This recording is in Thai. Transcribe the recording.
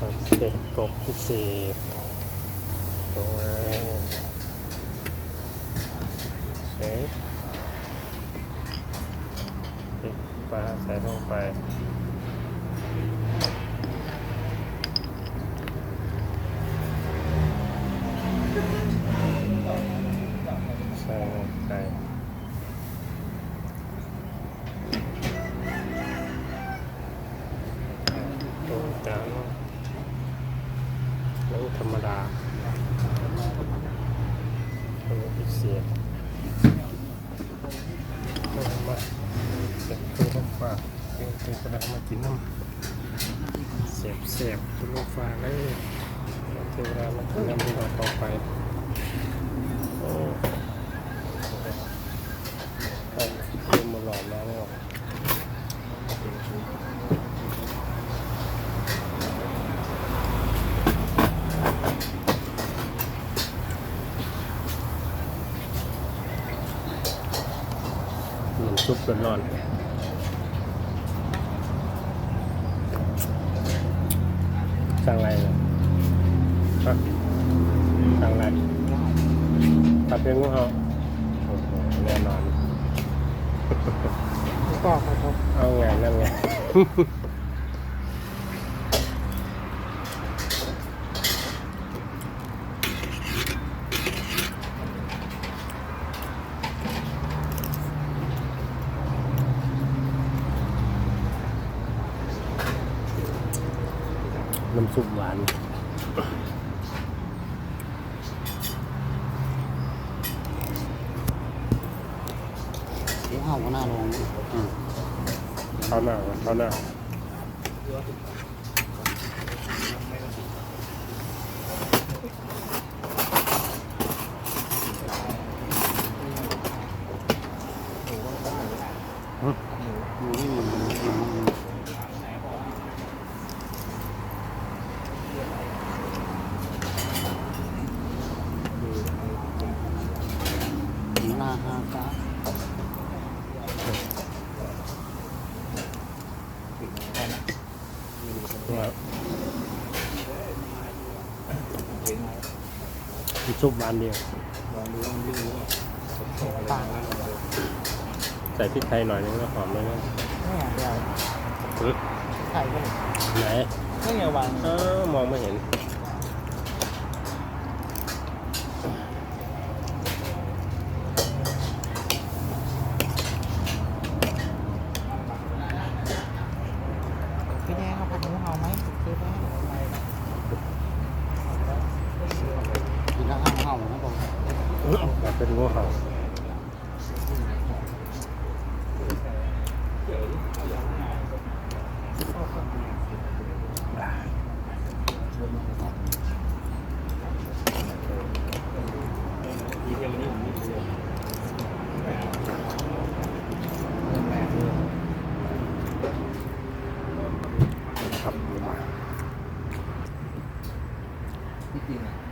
โอเคกบพิเศษตรงนั้นเอ๊ะพริกปลาใส่ลงไปใส่ลงไปตรงกลาง แล้วธรรมดาตัวพิเศษมาเสร็จตัวลูกฟ้าเตรียมตัวกระดาษมากินน้ำเสียบเสียบตัวลูกฟ้าเลยเทวดามากินน้ำดีกว่าต่อไปโอ้ครับเริ่มมาหลอมแล้วเนี่ย น้ำซุปร้อนๆสั่งอะไรเนี่ยฮะสั่งอะไรผัดเป็นงูเห่าโอ้โหแน่นอนก็ครับ เอาไงนั่นไง น้ำซุปหวานเดี๋ยวเอาหัวหน้าลงอืมข้าวหน้าข้าวหน้า อยู่นี่มันอยู่นี่หัวห น้าห้าก้าว่าน้ำซุปหวานเดียวต่างใส่พริกไทยหน่อยนึงก็หอมเลยนะเนี่ยเดียวอื้อใส่ก็ไหนไม่เนี่ยวางเออมองไม่เห็น แบบเป็นงูเห่าครับ